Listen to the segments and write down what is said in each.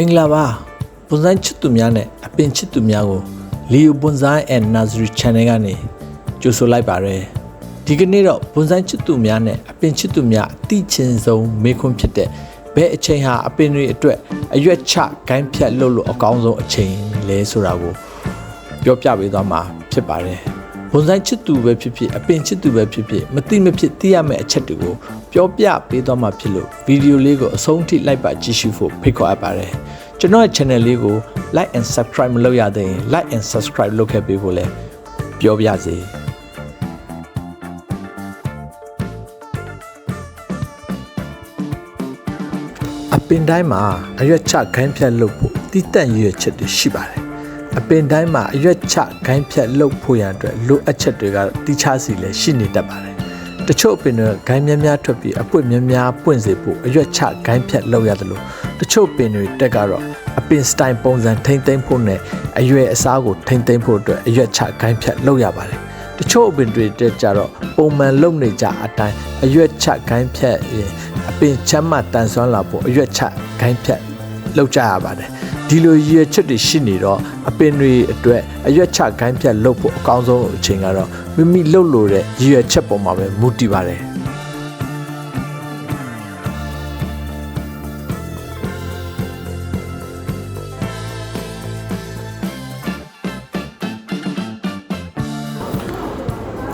မင်္ဂလာပါပွန်ဆိုင်ချစ်သူများနဲ့အပင်ချစ်သူများကိုလီယိုပွန်ဆိုင် and Nursery Channel ကနေကြိုဆိုလိုက်ပါရယ်ဒီကနေ့တော့ပွန်ဆိုင်ချစ်သူများနဲ့အပင်ချစ်သူများအတိချင်းဆုံးမေခွန်းဖြစ်တဲ့ဘယ်အချိန်ဟာအပင်တွေအတွက်အရွက်ချဂိုင်းဖြတ်လို့လို့အကောင်းဆုံးအချိန်လဲဆိုတာကိုပြောပြပေးသွားမှာဖြစ်ပါတယ် ဘွန်ဆိုင်ချစ်သူပဲဖြစ်ဖြစ်အပင်ချစ်သူပဲဖြစ်ဖြစ်မတိမဖြစ်သိရမယ့်အချက်တွေကိုပြောပြပေးသွားမှာဖြစ်လို့ဗီဒီယိုလေးကိုအဆုံးထိလိုက်ပါကြည့်ရှုဖို့ဖိတ်ခေါ်အပ်ပါတယ်ကျွန်တော်ရဲ့ channel လေးကို like and subscribe မလုပ်ရသေးရင် like and subscribe လုပ်ခဲ့ပေးဖို့လဲပြောပြစေအပင်တိုင်းမှာအရွက်ချခိုင်းဖြတ်လုပ်ဖို့တည်တံ့ရွက်ချက်တွေရှိပါတယ်။ အပင်တိုင်းမှာအရွက်ချခိုင်းဖြတ်လုပ်ဖို့ရန်အတွက်လိုအပ်ချက်တွေကတိချစီလည်းရှိနေတတ်ပါတယ်။တချို့အပင်တွေကဂိုင်းများများထွက်ပြီးအပွင့်များများပွင့်စေဖို့အရွက်ချဂိုင်းဖြတ်လုပ်ရတယ်လို့တချို့ပင်တွေတက်ကတော့အပင်စတိုင်ပုံစံထိမ့်သိမ့်ဖို့နဲ့အရွက်အစားကိုထိမ့်သိမ့်ဖို့အတွက်အရွက်ချဂိုင်းဖြတ်လုပ်ရပါတယ်။တချို့အပင်တွေတက်ကြတော့ပုံမှန်လုပ်နေကြအတိုင်းအရွက်ချဂိုင်းဖြတ်ရင်အပင်ချမ်းမတန်ဆွမ်းလာဖို့အရွက်ချဂိုင်းဖြတ်လောက်ကြရပါတယ် ဒီလိုရည်ရွယ်ချက်တွေရှိနေတော့အပင်တွေအတွက်အရွက်ချဂိုင်းဖြတ်လုပ်ဖို့အကောင်းဆုံးအချိန်ကတော့မိမိလှုပ်လို့တဲ့ရည်ရွယ်ချက်ပေါ်မှာပဲမူတည်ပါတယ်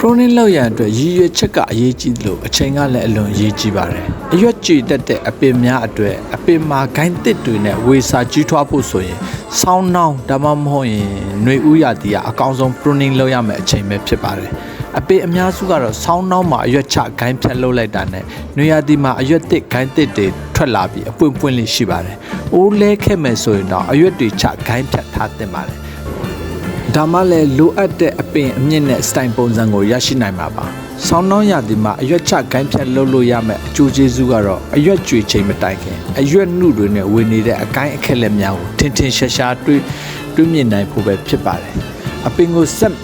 pronin လောက်ရန်အတွက်ရည်ရွယ်ချက်ကအရေးကြီးတယ်လို့အချိန်ကလည်းအလွန်အရေးကြီးပါတယ်။အရွက်ကြည်တက်တဲ့အပင်များအတွက်အပင်မှာဂိုင်းတစ်တွေနဲ့ဝေစာကြီးထွားဖို့ဆိုရင်ဆောင်းနှောင်းဒါမှမဟုတ်ရင်ຫນွေဥရတီကအကောင်းဆုံး pronin လောက်ရမယ့်အချိန်ပဲဖြစ်ပါတယ်။အပင်အများစုကတော့ဆောင်းနှောင်းမှာအရွက်ချဂိုင်းဖြတ်လုပ်လိုက်တာနဲ့ຫນွေရတီမှာအရွက်တစ်ဂိုင်းတစ်တွေထွက်လာပြီးအပွင့်ပွင့်လေးရှိပါတယ်။အိုးလဲခဲ့မယ်ဆိုရင်တော့အရွက်တွေချဂိုင်းဖြတ်ထားတင်ပါတယ်။ ဒါမှလည်းလိုအပ်တဲ့အပင်အမြင့်နဲ့စတိုင်ပုံစံကိုရရှိနိုင်မှာပါ။ဆောင်းနှောင်းရာသီမှာအရွက်ချဂိုင်းဖြတ်လုပ်လို့ရမယ့်အကျိုးကျေးဇူးကတော့အရွက်ကြွေချိန်မတိုင်ခင်အရွက်နှုတွေနဲ့ဝင်နေတဲ့အကိုင်းအခက်လက်များကိုထင်ထင်ရှားရှားတွေးတွေးမြင်နိုင်ဖို့ပဲဖြစ်ပါတယ်။အပင်ကိုဆက်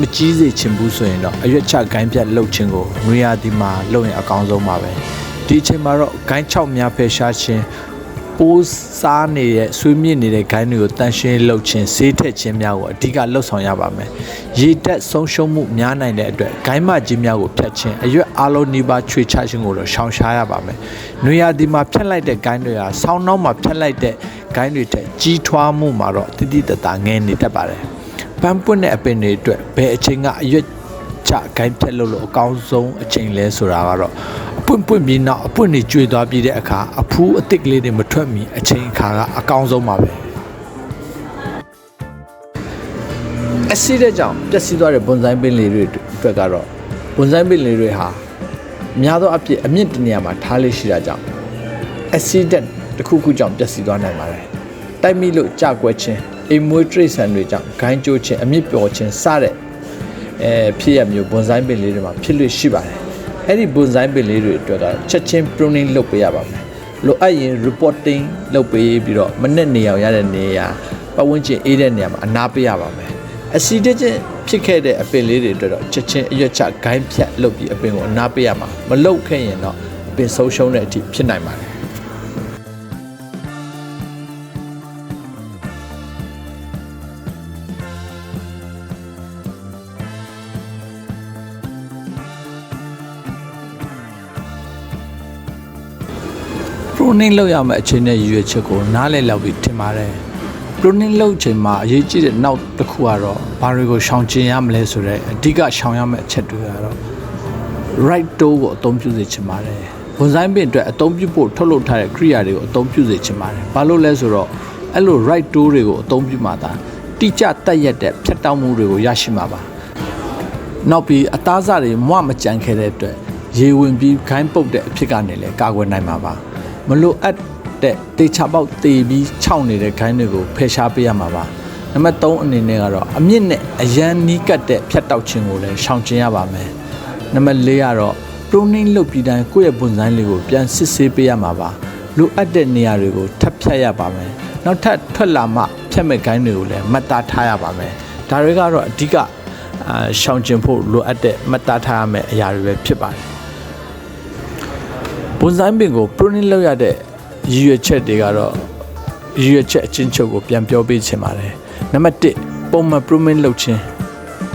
မကြီးစေချင်ဘူးဆိုရင်တော့အရွက်ချဂိုင်းဖြတ်လုပ်ခြင်းကိုနွေရာသီမှာလုပ်ရင်အကောင်းဆုံးပါပဲ။ဒီအချိန်မှာတော့ဂိုင်း6များဖယ်ရှားခြင်း ပိုးစားနေတဲ့ဆွေးမြင့်နေတဲ့ဂိုင်းတွေကိုတန်ရှင်းလှုပ်ခြင်းဆေးထက်ခြင်းများကိုအဓိကလှုပ်ဆောင်ရပါမယ်။ရေတက်ဆုံးရှုံးမှုများနိုင်တဲ့အတွက်ဂိုင်းမကြီးများကိုဖြတ်ခြင်းအရွက်အလုံးနီးပါးချွေချခြင်းကိုတော့ရှောင်ရှားရပါမယ်။နွေရာသီမှာဖြတ်လိုက်တဲ့ဂိုင်းတွေဟာဆောင်းနှောင်းမှာဖြတ်လိုက်တဲ့ဂိုင်းတွေထက်ကြီးထွားမှုမှာတော့တိတိတတ်ငယ်နေတတ်ပါတယ်။ပန်းပွင့်တဲ့အပင်တွေအတွက်ဘယ်အချိန်ကအရွက်ချဂိုင်းဖြတ်လို့လို့အကောင်းဆုံးအချိန်လဲဆိုတာကတော့အ ပွင့်ပွင့်ပြီးနောက်အပွင့်တွေကျွေသွားပြီးတဲ့အခါအဖူးအစ်စ်ကလေးတွေမထွက်မီအချိန်အခါကအကောင်းဆုံးပါပဲအဆီတဲ့ကြောင့်ပျက်စီးသွားတဲ့ဘွန်ဆိုင်ပင်လေးတွေအတွက်ကတော့ဘွန်ဆိုင်ပင်လေးတွေဟာများသောအဖြစ်အမြင့်တနေရာမှာထားလေးရှိတာကြောင့်အဆီတဲ့တစ်ခုခုကြောင့်ပျက်စီးသွားနိုင်ပါတယ်တိုက်မိလို့ကြကွက်ခြင်းအိမ်မွေးတရိတ်ဆန်တွေကြောင့်ဂိုင်းကျိုးခြင်းအမြင့်ပျော်ခြင်းစတဲ့အဲဖြစ်ရမျိုးဘွန်ဆိုင်ပင်လေးတွေမှာဖြစ်လို့ရှိပါတယ် အဲ့ဒီဘွန်ဆိုင်ပင်လေးတွေအတွက်ကချက်ချင်း pruning လုပ်ပေးရပါမယ်လိုအပ်ရင် reporting လုပ်ပေးပြီးတော့မနဲ့နေအောင်ရတဲ့နေရာပတ်ဝန်းကျင်အေးတဲ့နေရာမှာအနာပေးရပါမယ်အစီတချင်းဖြစ်ခဲ့တဲ့အပင်လေးတွေအတွက်တော့ချက်ချင်းအရွက်ချဂိုင်းဖြတ်လုပ်ပြီးအပင်ကိုအနာပေးရမှာမလုပ်ခဲ့ရင်တော့အပင်ဆုံးရှုံးတဲ့အထိဖြစ်နိုင်ပါတယ် pruning လုပ်ရမယ့်အချိန်နဲ့ရည်ရွယ်ချက်ကိုနားလည်လောက်ပြီးထင်ပါတယ် pruning လုပ်ချိန်မှာအရေးကြီးတဲ့နောက်တစ်ခုကတော့ဘာတွေကိုရှောင်ကျဉ်ရမလဲဆိုတော့အဓိကရှောင်ရမယ့်အချက်တွေကတော့ right toe ကိုအသုံးပြုစေချင်ပါတယ်ဘွန်ဆိုင်ပင်အတွက်အသုံးပြုဖို့ထုတ်လုပ်ထားတဲ့ kriya တွေကိုအသုံးပြုစေချင်ပါတယ်ဘာလို့လဲဆိုတော့အဲ့လို right toe တွေကိုအသုံးပြုမှသာတိကျတက်ရက်တဲ့ဖြတ်တောက်မှုတွေကိုရရှိမှာပါနောက်ပြီးအသားစားတွေမွမကြံခဲ့တဲ့အတွက်ရေဝင်ပြီးခိုင်းပုတ်တဲ့အဖြစ်ကနေလည်းကာကွယ်နိုင်မှာပါ မလို့အပ်တဲ့တေချာပေါက်တေပြီးခြောက်နေတဲ့ခိုင်းတွေကိုဖယ်ရှားပေးရမှာပါနံပါတ်3အနေနဲ့ကတော့အမြင့်နဲ့အရန်နီးကတ်တဲ့ဖြတ်တောက်ခြင်းကိုလည်းရှောင်ကျဉ်ရပါမယ်နံပါတ်4ကတော့ pruning လုပ်ပြီးတိုင်းကိုယ့်ရဲ့ပုံစံလေးကိုပြန်စစ်ဆေးပေးရမှာပါလိုအပ်တဲ့နေရာတွေကိုထပ်ဖြတ်ရပါမယ်နောက်ထပ်ထွက်လာမှဖြတ်မဲ့ခိုင်းတွေကိုလည်းမှတ်သားထားရပါမယ်ဒါတွေကတော့အဓိကအာရှောင်ကျင်ဖို့လိုအပ်တဲ့မှတ်သားထားရမယ့်အရာတွေပဲဖြစ်ပါတယ်။ ဘွန်ဆိုင်ပင်ကို pruning လုပ်ရတဲ့ရည်ရွယ်ချက်တွေကတော့ရည်ရွယ်ချက်အချင်းချုပ်ကိုပြန်ပြောပေးချင်ပါတယ်နံပါတ်1ပုံမှန် pruning လုပ်ခြင်း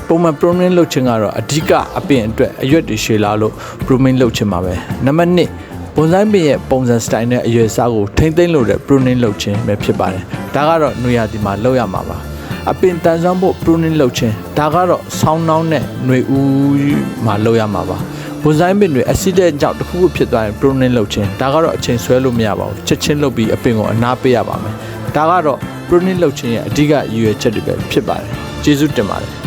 ပုံမှန် pruning လုပ်ခြင်းကတော့အဓိကအပင်အတွက်အရွက်တွေရှည်လာလို့ pruning လုပ်ခြင်းပါပဲနံပါတ်2ပုံစံပင်ရဲ့ပုံစံ style နဲ့အရွယ်အစားကိုထိမ့်သိမ့်လို့တဲ့ pruning လုပ်ခြင်းပဲဖြစ်ပါတယ်ဒါကတော့နွေရာသီမှာလုပ်ရမှာပါအပင်တန်ဆွမ်းဖို့ pruning လုပ်ခြင်းဒါကတော့ဆောင်းနှောင်းနဲ့ຫນွေဦးမှာလုပ်ရမှာပါ ဘွန်ဆိုင်ပင်တွေ accident ကြောင့်တစ်ခုခုဖြစ်သွားရင် pruning လုပ်ခြင်းဒါကတော့အချိန်ဆွဲလို့မရပါဘူးချက်ချင်းလုပ်ပြီးအပင်ကိုအနားပေးရပါမယ်ဒါကတော့ pruning လုပ်ခြင်းရဲ့အဓိကရည်ရွယ်ချက်တွေပဲဖြစ်ပါတယ်ကျေးဇူးတင်ပါတယ်